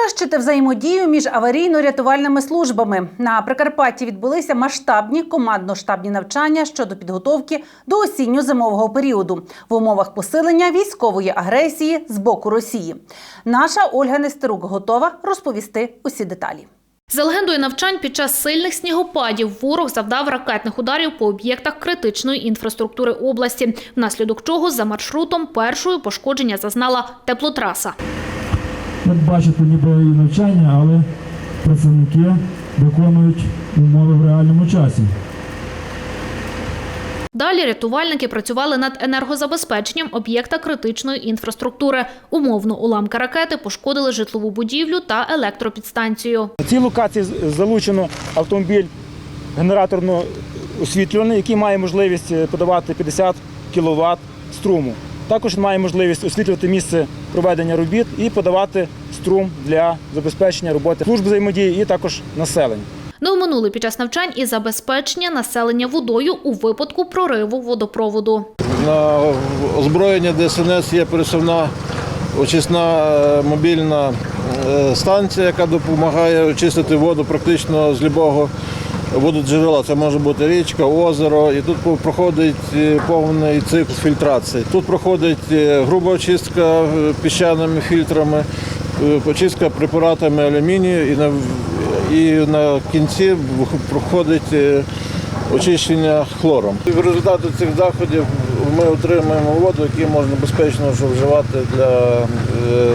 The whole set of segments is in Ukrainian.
Покращити взаємодію між аварійно-рятувальними службами на Прикарпатті відбулися масштабні командно-штабні навчання щодо підготовки до осінньо-зимового періоду в умовах посилення військової агресії з боку Росії. Наша Ольга Нестерук готова розповісти усі деталі. За легендою навчань, під час сильних снігопадів ворог завдав ракетних ударів по об'єктах критичної інфраструктури області, внаслідок чого за маршрутом першою пошкодження зазнала теплотраса. Як бачите, ніби і навчання, але працівники виконують умови в реальному часі. Далі рятувальники працювали над енергозабезпеченням об'єкта критичної інфраструктури. Умовно, уламки ракети пошкодили житлову будівлю та електропідстанцію. На цій локації залучено автомобіль генераторно освітлюваний, який має можливість е, подавати 50 кВт струму. Також має можливість освітлювати місце проведення робіт і подавати струм для забезпечення роботи служб взаємодії і також населення. Не оминули під час навчань і забезпечення населення водою у випадку прориву водопроводу. На озброєння ДСНС є пересувна очисна е, мобільна е, станція, яка допомагає очистити воду практично з любого вододжерела. Це може бути річка, озеро. І тут проходить е, повний цикл фільтрації. Тут проходить е, груба очистка е, піщаними фільтрами, очистка препаратами алюмінію і на, і на кінці проходить очищення хлором. В результаті цих заходів ми отримуємо воду, яку можна безпечно вживати для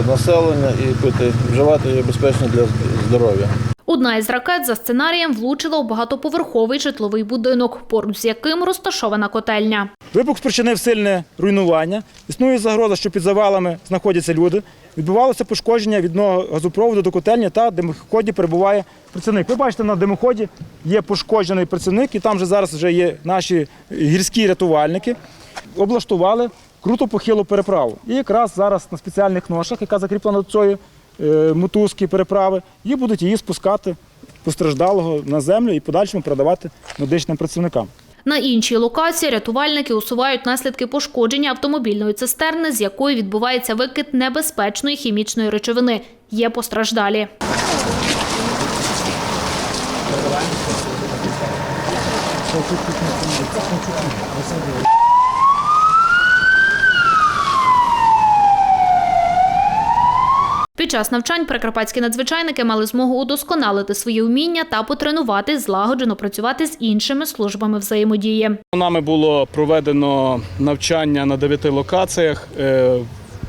населення і пити, вживати її безпечно для здоров'я. Одна із ракет за сценарієм влучила у багатоповерховий житловий будинок, поруч з яким розташована котельня. Вибух спричинив сильне руйнування. Існує загроза, що під завалами знаходяться люди. Відбувалося пошкодження від одного газопроводу до котельні та димоході перебуває працівник. Ви бачите, на димоході є пошкоджений працівник, і там вже зараз вже є наші гірські рятувальники. Облаштували круто похилу переправу. І якраз зараз на спеціальних ношах, яка закріплена до цієї мотузки переправи, і будуть її спускати постраждалого на землю і подальшому передавати медичним працівникам. На іншій локації рятувальники усувають наслідки пошкодження автомобільної цистерни, з якої відбувається викид небезпечної хімічної речовини. Є постраждалі. Під час навчань прикарпатські надзвичайники мали змогу удосконалити свої вміння та потренувати злагоджено працювати з іншими службами взаємодії. Нами було проведено навчання на дев'яти локаціях. Е,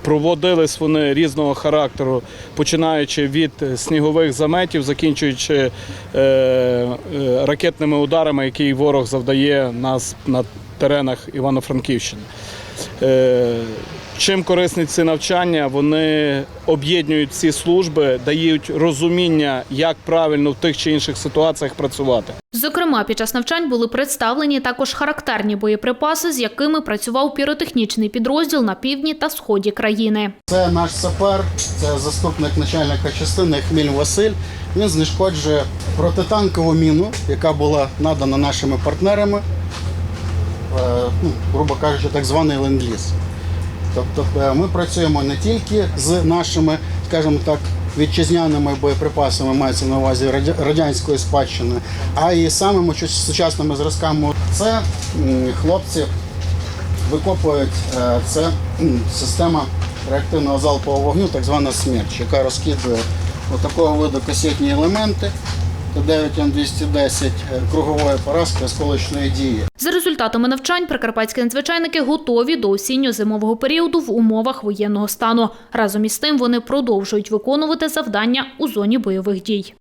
Проводились вони різного характеру, починаючи від снігових заметів, закінчуючи е, е, ракетними ударами, які ворог завдає нас на теренах Івано-Франківщини. Чим корисні ці навчання? Вони об'єднують ці служби, дають розуміння, як правильно в тих чи інших ситуаціях працювати. Зокрема, під час навчань були представлені також характерні боєприпаси, з якими працював піротехнічний підрозділ на півдні та сході країни. Це наш сапер, це заступник начальника частини Хміль Василь. Він знешкоджує протитанкову міну, яка була надана нашими партнерами, е, ну, грубо кажучи, так званий ленд-ліз. Тобто е, ми працюємо не тільки з нашими, скажімо так, вітчизняними боєприпасами, мається на увазі радянської спадщини, а й самими сучасними зразками. Це хлопці викопують е, це система реактивного залпового вогню, так звана смерч, яка розкидує такого виду касетні елементи. Т9М210 е, кругової поразки осколочної дії. За результатами навчань прикарпатські надзвичайники готові до осінньо-зимового періоду в умовах воєнного стану. Разом із тим вони продовжують виконувати завдання у зоні бойових дій.